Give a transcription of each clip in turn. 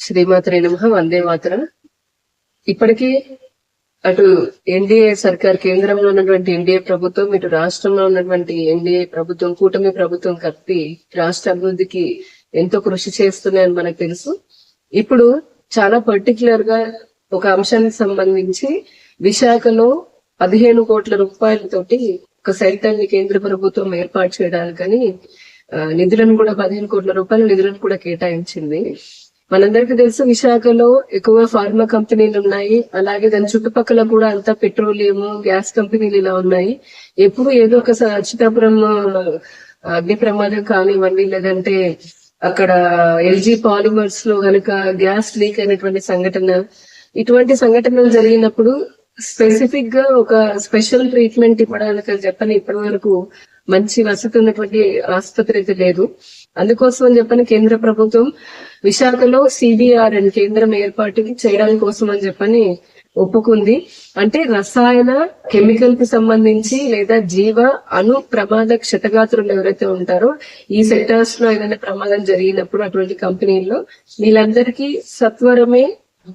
శ్రీమాత్రే నమ వందే మాత్ర. ఇప్పటికీ అటు ఎన్డీఏ సర్కార్ కేంద్రంలో ఉన్నటువంటి ఎన్డీఏ ప్రభుత్వం ఇటు రాష్ట్రంలో ఉన్నటువంటి ఎన్డీఏ ప్రభుత్వం కూటమి ప్రభుత్వం కలిపి రాష్ట్ర అభివృద్ధికి ఎంతో కృషి చేస్తున్నాయని మనకు తెలుసు. ఇప్పుడు చాలా పర్టికులర్గా ఒక అంశానికి సంబంధించి విశాఖలో పదిహేను కోట్ల రూపాయలతోటి ఒక సెంటర్ని కేంద్ర ప్రభుత్వం ఏర్పాటు చేయడానికని ఆ, నిధులను కూడా పదిహేను కోట్ల రూపాయల నిధులను కూడా కేటాయించింది. మనందరికీ తెలుసు విశాఖలో ఎక్కువ ఫార్మా కంపెనీలు ఉన్నాయి. అలాగే దాని చుట్టుపక్కల కూడా అంతా పెట్రోలియం గ్యాస్ కంపెనీలు ఇలా ఉన్నాయి. ఎప్పుడు ఏదో ఒక స- అచ్యుతాపురం అగ్ని ప్రమాదం కానివ్వండి లేదంటే అక్కడ ఎల్జీ పాలిమర్స్లో గనుక గ్యాస్ లీక్ అయినటువంటి సంఘటన ఇటువంటి సంఘటనలు జరిగినప్పుడు స్పెసిఫిక్గా ఒక స్పెషల్ ట్రీట్మెంట్ ఇవ్వడానికి చెప్పని ఇప్పటి వరకు మంచి వసతి ఉన్నటువంటి ఆసుపత్రి అయితే లేదు. అందుకోసం అని చెప్పని కేంద్ర ప్రభుత్వం విశాఖలో సిబిఆర్ అని కేంద్రం ఏర్పాటు చేయడానికి కోసం అని చెప్పని ఒప్పుకుంది. అంటే రసాయన కెమికల్కి సంబంధించి లేదా జీవ అణు ప్రమాద క్షతగాత్రులు ఎవరైతే ఉంటారో ఈ సెక్టర్స్లో ఏదైనా ప్రమాదం జరిగినప్పుడు అటువంటి కంపెనీల్లో వీళ్ళందరికీ సత్వరమే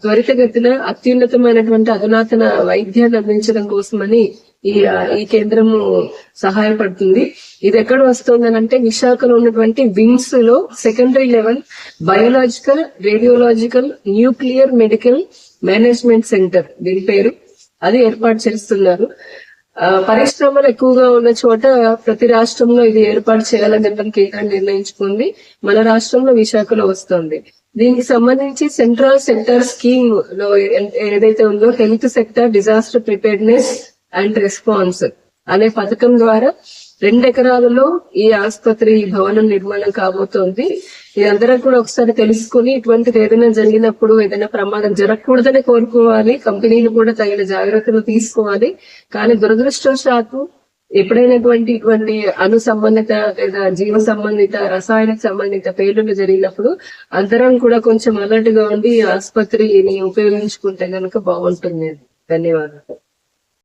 త్వరితగతిన అత్యున్నతమైనటువంటి అధునాతన వైద్యాన్ని అందించడం కోసమని ఈ ఈ కేంద్రము సహాయపడుతుంది ఇది ఎక్కడ వస్తుంది అంటే విశాఖలో ఉన్నటువంటి వింగ్స్లో secondary level biological radiological nuclear medical management centre దీని పేరు. అది ఏర్పాటు చేస్తున్నారు. ఆ, పరిశ్రమలు ఎక్కువగా ఉన్న చోట ప్రతి రాష్ట్రంలో ఇది ఏర్పాటు చేయాలని చెప్పని కేంద్రం నిర్ణయించుకుంది. మన రాష్ట్రంలో విశాఖలో వస్తుంది. దీనికి సంబంధించి సెంట్రల్ సెక్టర్ స్కీమ్లో ఏదైతే ఉందో health sector disaster preparedness and response అనే పథకం ద్వారా రెండు ఎకరాలలో ఈ ఆసుపత్రి ఈ భవనం నిర్మాణం కాబోతోంది. ఇదందరం కూడా ఒకసారి తెలుసుకుని ఇటువంటిది ఏదైనా జరిగినప్పుడు ఏదైనా ప్రమాదం జరగకూడదని కోరుకోవాలి. కంపెనీలు కూడా తగిన జాగ్రత్తలు తీసుకోవాలి. కానీ దురదృష్టవశాత్తు ఎప్పుడైనటువంటి ఇటువంటి అణు సంబంధిత లేదా జీవ సంబంధిత రసాయన సంబంధిత పేలులు జరిగినప్పుడు అందరం కూడా కొంచెం అలర్ట్గా ఉండి ఈ ఆసుపత్రిని ఉపయోగించుకుంటే కనుక బాగుంటుంది. ధన్యవాదాలు.